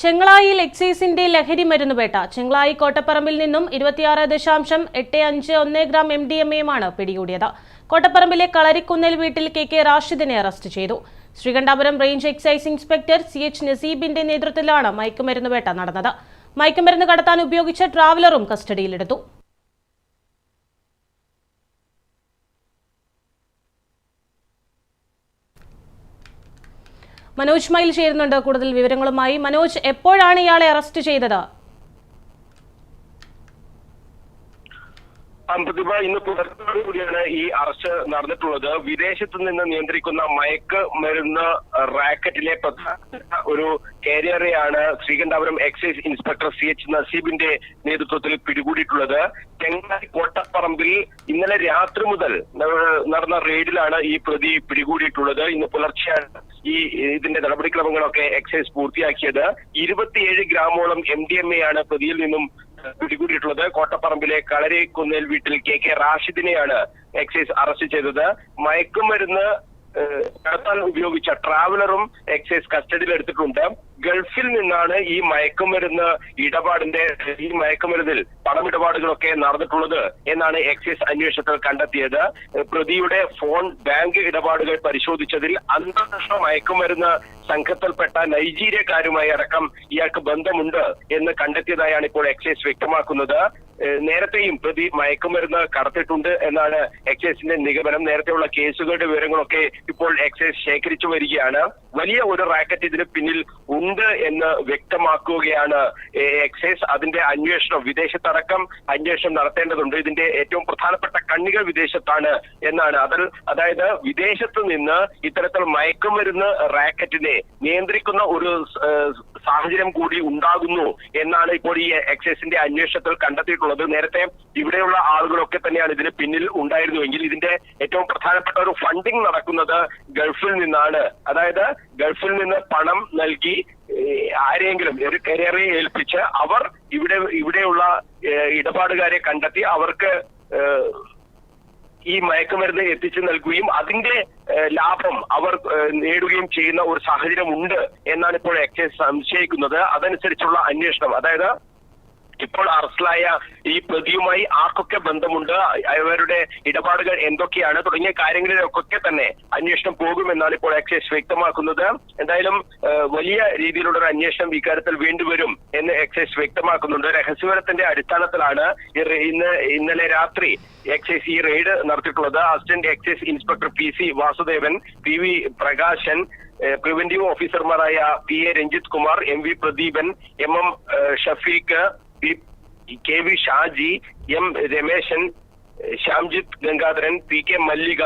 ചെങ്ങളായിൽ എക്സൈസിന്റെ ലഹരി മരുന്ന് വേട്ട ചെങ്ങളായി കോട്ടപ്പറമ്പിൽ നിന്നും ഇരുപത്തിയാറ് ദശാംശം എട്ട് അഞ്ച് ഒന്ന് ഗ്രാം എം ഡി എം എയുമാണ് പിടികൂടിയത്. കോട്ടപ്പറമ്പിലെ കളരിക്കുന്നൽ വീട്ടിൽ കെ കെ റാഷിദിനെ അറസ്റ്റ് ചെയ്തു. Sreekandapuram range excise inspector C H നസീബിന്റെ നേതൃത്വത്തിലാണ് മയക്കുമരുന്ന് വേട്ട നടന്നത്. മയക്കുമരുന്ന് കടത്താൻ ഉപയോഗിച്ച ട്രാവലറും കസ്റ്റഡിയിലെടുത്തു. മനോജ് മയിൽ ചേരുന്നുണ്ട്. കൂടുതൽ വിവരങ്ങളുമായി മനോജ് എപ്പോഴാണ് ഇയാളെ അറസ്റ്റ് ചെയ്തത്? പ്രതിഭ ഇന്ന് പുലർച്ചയോടുകൂടിയാണ് ഈ അറസ്റ്റ് നടന്നിട്ടുള്ളത്. വിദേശത്ത് നിന്ന് നിയന്ത്രിക്കുന്ന മയക്ക് മരുന്ന് റാക്കറ്റിലെ പ്രധാന ഒരു കാരിയറെയാണ് Sreekandapuram excise inspector C H നസീബിന്റെ നേതൃത്വത്തിൽ പിടികൂടിയിട്ടുള്ളത്. ചെങ്ങായി കോട്ടപ്പറമ്പിൽ ഇന്നലെ രാത്രി മുതൽ നടന്ന റെയ്ഡിലാണ് ഈ പ്രതി പിടികൂടിയിട്ടുള്ളത്. ഇന്ന് പുലർച്ചെയാണ് ഈ ഇതിന്റെ നടപടിക്രമങ്ങളൊക്കെ എക്സൈസ് പൂർത്തിയാക്കിയത്. ഇരുപത്തിയേഴ് ഗ്രാമോളം എം ഡി എം എ ആണ് പ്രതിയിൽ നിന്നും പിടികൂടിയിട്ടുള്ളത്. കോട്ടപ്പറമ്പിലെ കളരി കുന്നേൽ വീട്ടിൽ കെ കെ റാഷിദിനെയാണ് എക്സൈസ് അറസ്റ്റ് ചെയ്തത്. മയക്കുമരുന്ന് കടത്താൻ ഉപയോഗിച്ച ട്രാവലറും എക്സൈസ് കസ്റ്റഡിയിൽ എടുത്തിട്ടുണ്ട്. ഗൾഫിൽ നിന്നാണ് ഈ മയക്കുമരുന്ന് ഇടപാടിന്റെ ഈ മയക്കുമരുന്നിൽ പണമിടപാടുകളൊക്കെ നടന്നിട്ടുള്ളത് എന്നാണ് എക്സൈസ് അന്വേഷണത്തിൽ കണ്ടെത്തിയത്. പ്രതിയുടെ ഫോൺ ബാങ്ക് ഇടപാടുകൾ പരിശോധിച്ചതിൽ അന്താരാഷ്ട്ര മയക്കുമരുന്ന് സംഘത്തിൽപ്പെട്ട നൈജീരിയക്കാരുമായി അടക്കം ഇയാൾക്ക് ബന്ധമുണ്ട് എന്ന് കണ്ടെത്തിയതായാണ് ഇപ്പോൾ എക്സൈസ് വ്യക്തമാക്കുന്നത്. നേരത്തെയും പ്രതി മയക്കുമരുന്ന് കടത്തിയിട്ടുണ്ട് എന്നാണ് എക്സൈസിന്റെ നിഗമനം. നേരത്തെയുള്ള കേസുകളുടെ വിവരങ്ങളൊക്കെ ഇപ്പോൾ എക്സൈസ് ശേഖരിച്ചു വരികയാണ്. വലിയ ഒരു റാക്കറ്റ് ഇതിന് പിന്നിൽ ഉണ്ട് എന്ന് വ്യക്തമാക്കുകയാണ് എക്സൈസ്. അതിന്റെ അന്വേഷണം വിദേശത്തടക്കം അന്വേഷണം നടത്തേണ്ടതുണ്ട്. ഇതിന്റെ ഏറ്റവും പ്രധാനപ്പെട്ട കണ്ണികൾ വിദേശത്താണ് എന്നാണ്. അതിൽ അതായത് വിദേശത്ത് നിന്ന് ഇത്തരത്തിൽ മയക്കുമരുന്ന് റാക്കറ്റിനെ നിയന്ത്രിക്കുന്ന ഒരു സാഹചര്യം കൂടി ഉണ്ടാകുന്നു എന്നാണ് ഇപ്പോൾ ഈ എക്സൈസിന്റെ അന്വേഷണത്തിൽ കണ്ടെത്തിയിട്ടുള്ളത്. നേരത്തെ ഇവിടെയുള്ള ആളുകളൊക്കെ തന്നെയാണ് ഇതിന് പിന്നിൽ ഉണ്ടായിരുന്നുവെങ്കിൽ ഇതിന്റെ ഏറ്റവും പ്രധാനപ്പെട്ട ഒരു ഫണ്ടിങ് നടക്കുന്നത് ഗൾഫിൽ നിന്നാണ്. അതായത് ഗൾഫിൽ നിന്ന് പണം നൽകി ആരെങ്കിലും ഒരു കരിയറെ ഏൽപ്പിച്ച് അവർ ഇവിടെ ഇവിടെയുള്ള ഇടപാടുകാരെ കണ്ടെത്തി അവർക്ക് ഈ മയക്കുമരുന്ന് എത്തിച്ചു നൽകുകയും അതിന്റെ ലാഭം അവർ നേടുകയും ചെയ്യുന്ന ഒരു സാഹചര്യം ഉണ്ട് എന്നാണ് ഇപ്പോൾ എക്സൈസ് സംശയിക്കുന്നത്. അതനുസരിച്ചുള്ള അന്വേഷണം. അതായത് ഇപ്പോൾ അറസ്റ്റിലായ ഈ പ്രതിയുമായി ആർക്കൊക്കെ ബന്ധമുണ്ട്? അവരുടെ ഇടപാടുകൾ എന്തൊക്കെയാണ്? തുടങ്ങിയ കാര്യങ്ങളിലൊക്കെ തന്നെ അന്വേഷണം പോകുമെന്നാണ് ഇപ്പോൾ എക്സൈസ് വ്യക്തമാക്കുന്നത്. എന്തായാലും വലിയ രീതിയിലുള്ള ഒരു അന്വേഷണം ഇക്കാര്യത്തിൽ വേണ്ടിവരും എന്ന് എക്സൈസ് വ്യക്തമാക്കുന്നുണ്ട്. രഹസ്യവിവരത്തിന്റെ അടിസ്ഥാനത്തിലാണ് ഇന്ന് ഇന്നലെ രാത്രി എക്സൈസ് ഈ റെയ്ഡ് നടത്തിയിട്ടുള്ളത്. Assistant excise inspector P C Vasudevan P V Prakashan preventive ഓഫീസർമാരായ P A Ranjith Kumar M V Pradeepan M M Shafeeq K V Shaji M Rameshan Shyamjith Gangadharan P K Mallika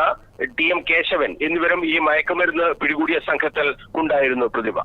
T M Keshavan എന്നിവരും ഈ മയക്കുമരുന്ന് പിടികൂടിയ സംഘത്തിൽ ഉണ്ടായിരുന്നു പ്രതിഭ.